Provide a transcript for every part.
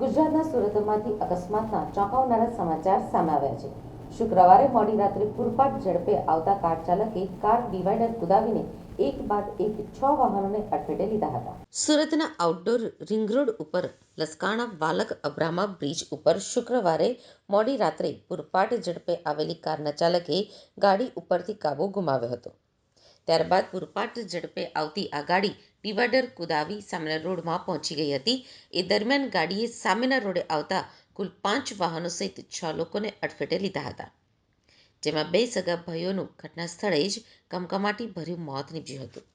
ગુજરાતના સુરતમાંથી અકસ્માતના ચોંકાવનારા સમાચાર સામે આવ્યા છે. શુક્રવારે મોડી રાત્રે પૂરપાટ ઝડપે આવતા કાર ચાલકે કાર ડિવાઈડર કુદાવીને એક બાદ એક છ વાહનોને અડફેટે લીધા હતા. સુરતના આઉટડોર રિંગ રોડ ઉપર લસકાણા વાલક અબ્રામા બ્રિજ ઉપર શુક્રવારે મોડી રાત્રે પૂરપાટ ઝડપે આવેલી કારના ચાલકે ગાડી ઉપરથી કાબુ ગુમાવ્યો હતો. ત્યારબાદ પૂરપાટ ઝડપે આવતી આ ગાડી ડિવાઈડર કુદાવી સામેના રોડમાં પહોંચી ગઈ હતી. એ દરમિયાન ગાડીએ સામેના રોડે આવતા કુલ પાંચ વાહનો સહિત છ લોકોને અડફેટે લીધા હતા. જેમાં બે સગા ભાઈઓનું ઘટના સ્થળે જ કમકમાટી ભર્યું મોત નીપજ્યું હતું.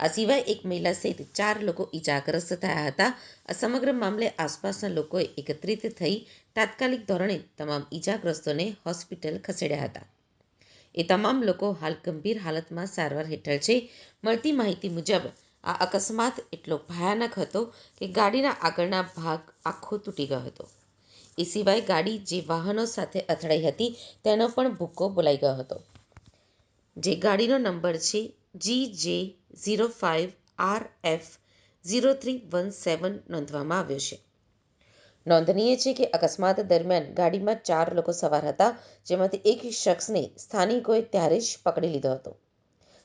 આ સિવાય એક મહિલા સહિત ચાર લોકો ઈજાગ્રસ્ત થયા હતા. આ સમગ્ર મામલે આસપાસના લોકોએ એકત્રિત થઈ તાત્કાલિક ધોરણે તમામ ઈજાગ્રસ્તોને હોસ્પિટલ ખસેડ્યા હતા. એ તમામ લોકો હાલ ગંભીર હાલતમાં સારવાર હેઠળ છે. મળતી માહિતી મુજબ, આ અકસ્માત એટલો ભયાનક હતો કે ગાડીના આગળના ભાગ આખો તૂટી ગયો હતો. એ સિવાય ગાડી જે વાહનો સાથે અથડાઈ હતી, તેનો પણ ભૂક્કો બોલાઈ ગયો હતો. જે ગાડીનો નંબર છે જી જે zero five R F zero three one seven નોંધવામાં આવ્યો છે. નોંધનીય છે કે અકસ્માત દરમિયાન ગાડીમાં ચાર લોકો સવાર હતા, જેમાંથી એક શખ્સને સ્થાનિકોએ ત્યારે જ પકડી લીધો હતો.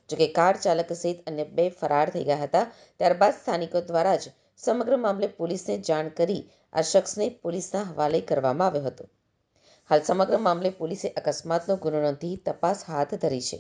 જોકે કાર ચાલક સહિત અન્ય બે ફરાર થઈ ગયા હતા, ત્યારબાદ સ્થાનિકો દ્વારા જ સમગ્ર મામલે પોલીસને જાણ કરી આ શખ્સને પોલીસના હવાલે કરવામાં આવ્યો હતો. હાલ સમગ્ર મામલે પોલીસે અકસ્માતનો ગુનો નોંધી તપાસ હાથ ધરી છે.